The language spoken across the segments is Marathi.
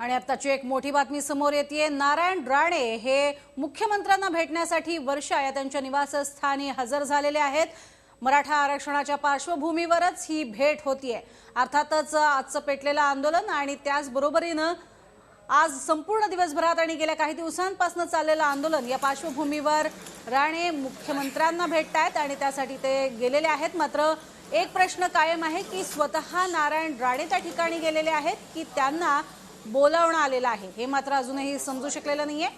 आणि आत्ताची एक मोठी बातमी समोर येते नारायण राणे हे मुख्यमंत्र्यांना भेटण्यासाठी वर्षा या त्यांच्या निवासस्थानी हजर झालेले आहेत. मराठा आरक्षणाच्या पार्श्वभूमीवरच ही भेट होतीये. अर्थातच आजचं पेटलेलं आंदोलन आणि त्याचबरोबरीनं आज संपूर्ण दिवसभरात आणि गेल्या काही दिवसांपासून चाललेलं आंदोलन या पार्श्वभूमीवर राणे मुख्यमंत्र्यांना भेटतायत आणि त्यासाठी ते गेलेले आहेत. मात्र एक प्रश्न कायम आहे की स्वतः नारायण राणे त्या ठिकाणी गेलेले आहेत की त्यांना बोलावणं आलेलं आहे. हे मात्र अजूनही समजू शकलेलं नाहीये.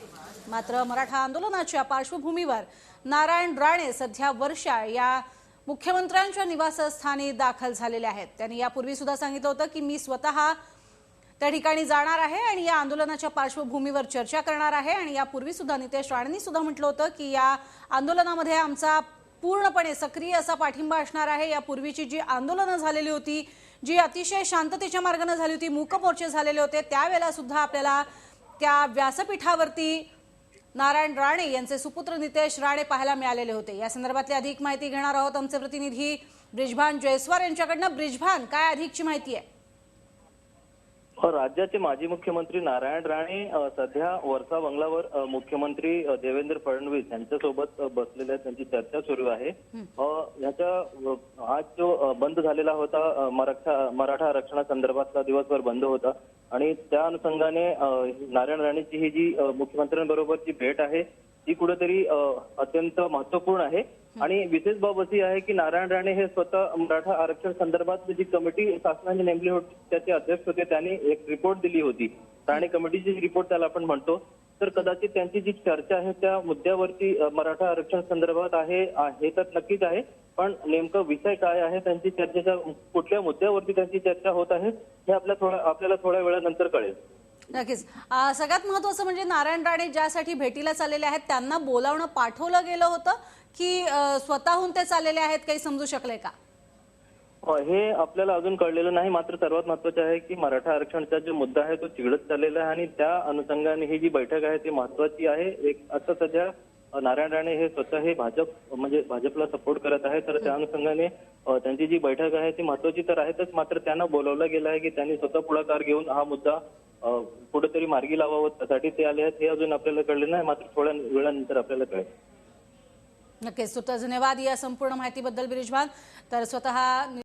मात्र मराठा आंदोलनाच्या पार्श्वभूमीवर नारायण राणे सध्या वर्षा या मुख्यमंत्र्यांच्या निवासस्थानी दाखल झालेले आहेत. त्यांनी यापूर्वी सुद्धा सांगितलं होतं की मी स्वतः त्या ठिकाणी जाणार आहे आणि या आंदोलनाच्या पार्श्वभूमीवर चर्चा करणार आहे. आणि यापूर्वी सुद्धा नितेश राणेंनी सुद्धा म्हटलं होतं की या आंदोलनामध्ये आमचा पूर्णपणे सक्रिय असा पाठिंबा असणार आहे. यापूर्वीची जी आंदोलनं झालेली होती जी अतिशय शांततेच्या मार्गाने झाली होती मूक मोर्चे झालेले होते त्यावेळेला सुद्धा आपल्याला त्या व्यासपीठावरती नारायण राणे यांचे सुपुत्र नितेश राणे पाहायला मिळालेले होते. या संदर्भातली अधिक माहिती घेणार आहोत आमचे प्रतिनिधी ब्रिजभान जयस्वार यांच्याकडनं. ब्रिजभान काय अधिकची माहिती आहे? राज्याचे माजी मुख्यमंत्री नारायण राणे सध्या वर्षा बंगलावर मुख्यमंत्री देवेंद्र फडणवीस यांच्यासोबत अ, बसलेले आहेत. त्यांची चर्चा सुरू आहे. अ, आज जो बंद झालेला होता मराठा मराठा आरक्षणासंदर्भातला दिवसभर बंद होता. आणि त्या अनुषंगाने नारायण राणेची ही जी मुख्यमंत्र्यांबरोबरची भेट आहे ती कुठेतरी अत्यंत महत्त्वपूर्ण आहे. आणि विशेष बाब अशी आहे की नारायण राणे हे स्वतः मराठा आरक्षण संदर्भात जी कमिटी शासनाने नेमली होती त्याचे अध्यक्ष होते त्यांनी एक रिपोर्ट दिली होती. राणे कमिटीची रिपोर्ट त्याला आपण म्हणतो तर कदाचित त्यांची जी चर्चा आहे त्या मुद्द्यावरती मराठा आरक्षण संदर्भात आहे हे तर नक्कीच आहे. पण नेमकं विषय काय आहे त्यांची चर्चेच्या कुठल्या मुद्द्यावरती त्यांची चर्चा होत आहे हे आपल्या थोड्या आपल्याला थोड्या वेळानंतर कळेल. नक्कीच. सगळ्यात महत्वाचं म्हणजे नारायण राणे ज्यासाठी भेटीला चाललेले आहेत त्यांना बोलावणं पाठवलं गेलं होतं की स्वतःहून ते चाललेले आहेत काही समजू शकले का? हे आपल्याला अजून कळलेलं नाही. मात्र सर्वात महत्वाचं आहे की मराठा आरक्षणाचा जो मुद्दा आहे तो चिघडत चाललेला आहे आणि त्या अनुषंगाने ही जी बैठक आहे ती महत्वाची आहे. एक आता सध्या नारायण राणे हे स्वतः हे भाजप म्हणजे भाजपला सपोर्ट करत आहे तर त्या अनुषंगाने त्यांची जी बैठक आहे ती महत्वाची तर आहेतच. मात्र त्यांना बोलवलं गेलं आहे की त्यांनी स्वतः पुढाकार घेऊन हा मुद्दा कुठेतरी मार्गी लावावं त्यासाठी ते आले आहेत हे अजून आपल्याला कळलं नाही मात्र थोड्या वेळानंतर आपल्याला कळेल. नक्कीच. धन्यवाद या संपूर्ण माहितीबद्दल ब्रिजभान तर स्वतः